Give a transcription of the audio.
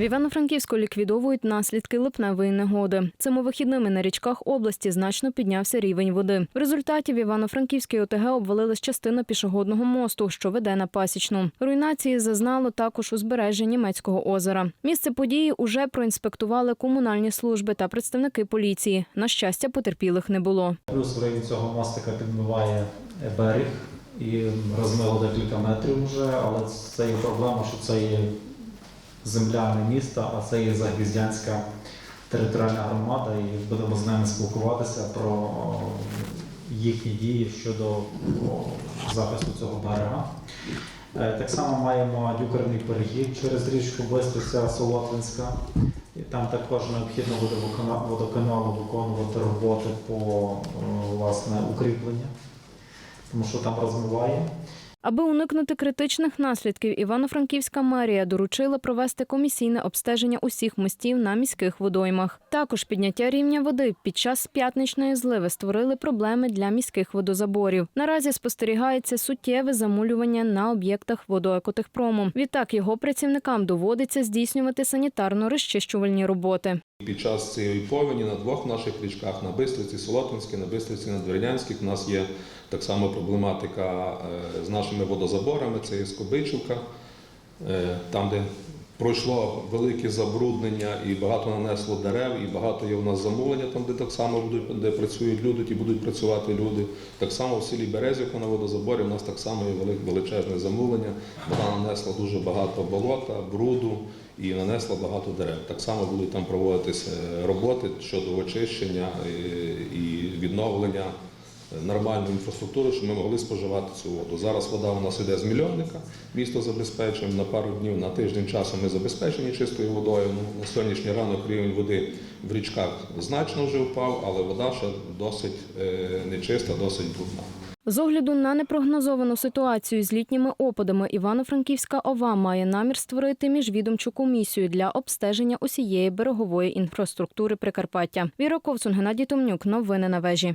В Івано-Франківську ліквідовують наслідки липневої негоди. Цими вихідними на річках області значно піднявся рівень води. В результаті в Івано-Франківській ОТГ обвалилась частина пішохідного мосту, що веде на пасічну. Руйнації зазнало також узбережжя німецького озера. Місце події уже проінспектували комунальні служби та представники поліції. На щастя, потерпілих не було. Плюс цього мостика підмиває берег і розмило декілька метрів вже, але це є проблема, що це є земля не міста, а це є Загвіздянська територіальна громада, і будемо з ними спілкуватися про їхні дії щодо захисту цього берега. Е, Так само маємо дюкерний перехід через річку Бистриця Солотвинська. І там також необхідно буде водоканалу виконувати роботи по е, власне укріпленню, тому що там розмиває. Аби уникнути критичних наслідків, Івано-Франківська мерія доручила провести комісійне обстеження усіх мостів на міських водоймах. Також підняття рівня води під час п'ятничної зливи створили проблеми для міських водозаборів. Наразі спостерігається суттєве замулювання на об'єктах водоекотехпрому. Відтак його працівникам доводиться здійснювати санітарно-розчищувальні роботи. Під час цієї повені на двох наших річках на Бистриці, Солотинській, на Бистриці, на Двернянській, у нас є так само проблематика е, з нашими водозаборами, це є Скобичівка, е, там, де пройшло велике забруднення і багато нанесло дерев, і багато є у нас замулення, там, де так само будуть, де працюють люди, ті будуть працювати люди. Так само в селі Березівка на водозаборі у нас так само є величезне замулення. Вода нанесла дуже багато болота, бруду і нанесла багато дерев. Так само будуть там проводитися роботи щодо очищення е, і відновлення нормальної інфраструктури, щоб ми могли споживати цю воду. Зараз вода у нас йде з мільйонника, місто забезпечуємо на пару днів, на тиждень часу ми забезпечені чистою водою. Ну, на сьогоднішній ранок рівень води в річках значно вже впав, але вода ще досить е, нечиста, досить брудна. З огляду на непрогнозовану ситуацію з літніми опадами, Івано-Франківська ОВА має намір створити міжвідомчу комісію для обстеження усієї берегової інфраструктури Прикарпаття. Віра Ковцун, Геннадій Томнюк. Новини на вежі.